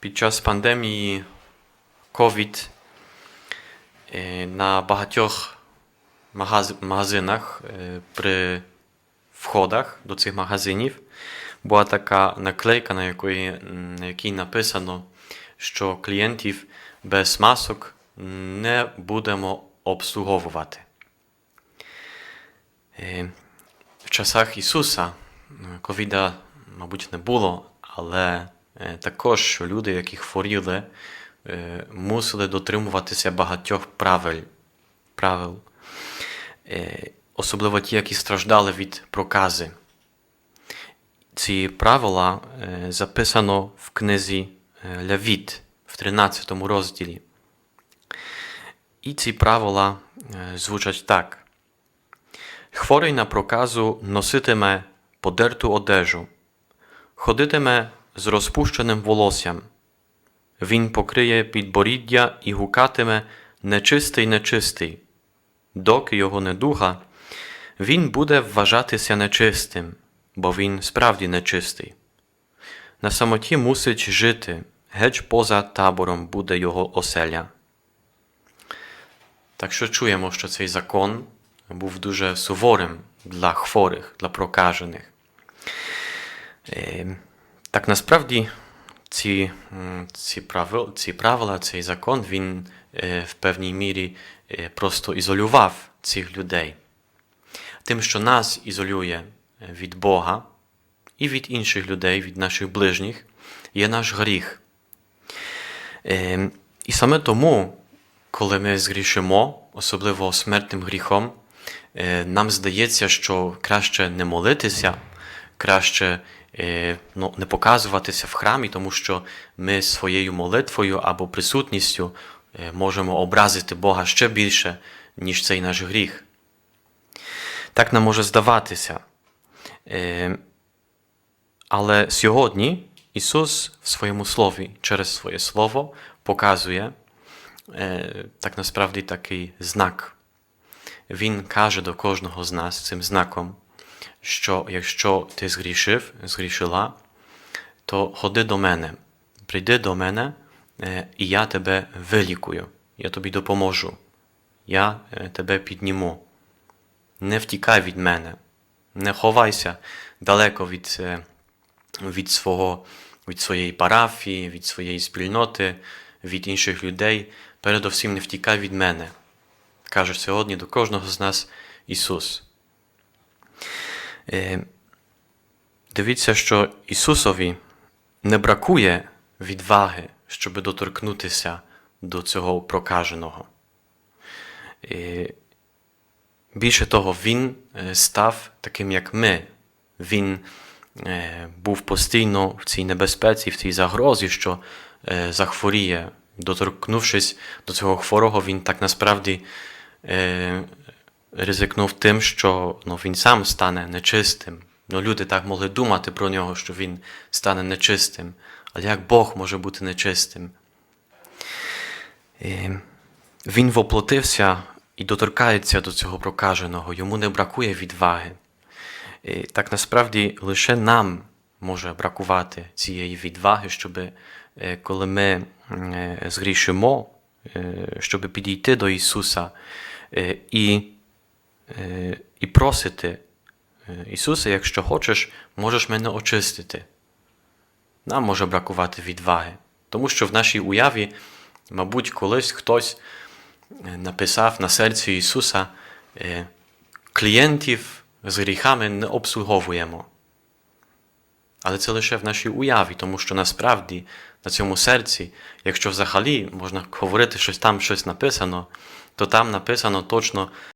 Під час пандемії COVID е, на багатьох магазинах е, при входах до цих магазинів була така наклейка, на якої, на якій написано, що клієнтів без масок не будемо обслуговувати. Е, В часах Ісуса ковіда, мабуть, не було, але також люди, які хворіли, е, мусили дотримуватися багатьох правил. правил. Е, Особливо ті, які страждали від прокази. Ці правила е, записано в книзі е, Левіт в 13 розділі. І ці правила е, звучать так. Хворий на проказу носитиме подерту одежу, ходитиме з розпущеним волоссям. Він покриє підборіддя і гукатиме нечистий, нечистий. Доки його недуга, він буде вважатися нечистим, бо він справді нечистий. На самоті мусить жити, геть поза табором буде його оселя. Так що чуємо, що цей закон був дуже суворим для хворих, для прокажених. Так насправді ці, ці, правил, ці правила, цей закон, він е, в певній мірі е, просто ізолював цих людей. Тим, що нас ізолює від Бога і від інших людей, від наших ближніх, є наш гріх. Е, І саме тому, коли ми згрішимо, особливо смертним гріхом, е, нам здається, що краще не молитися, краще ну, не показуватися в храмі, тому що ми своєю молитвою або присутністю е, можемо образити Бога ще більше, ніж цей наш гріх. Так нам може здаватися. Е, Але сьогодні Ісус в своєму слові, через своє Слово показує е, так насправді такий знак. Він каже до кожного з нас цим знаком, що якщо ти згрішив, згрішила, то ходи до мене, прийди до мене, е, і я тебе вилікую, я тобі допоможу, я е, тебе підніму. Не втікай від мене, не ховайся далеко від, е, від, свого, від своєї парафії, від своєї спільноти, від інших людей. Передовсім не втікай від мене. Каже сьогодні до кожного з нас Ісус. Е, Дивіться, що Ісусові не бракує відваги, щоб доторкнутися до цього прокаженого. Е, Більше того, Він е, став таким, як ми. Він був постійно в цій небезпеці, в цій загрозі, що захворіє. Доторкнувшись до цього хворого, він так насправді ризикнув тим, що ну, він сам стане нечистим. Ну, люди так могли думати про нього, що він стане нечистим. Але як Бог може бути нечистим? Е, він воплотився і доторкається до цього прокаженого, йому не бракує відваги. Е, Так насправді лише нам може бракувати цієї відваги, щоб е, коли ми е, згрішимо, е, щоб підійти до Ісуса і, і просити е, Ісуса, якщо хочеш, можеш мене очистити. Нам може бракувати відваги, тому що в нашій уяві, мабуть, колись хтось е, написав на серці Ісуса, е, клієнтів з гріхами не обслуговуємо. Але це лише в нашій уяві, тому що насправді на цьому серці, якщо взагалі можна говорити, що там щось написано, то там написано точно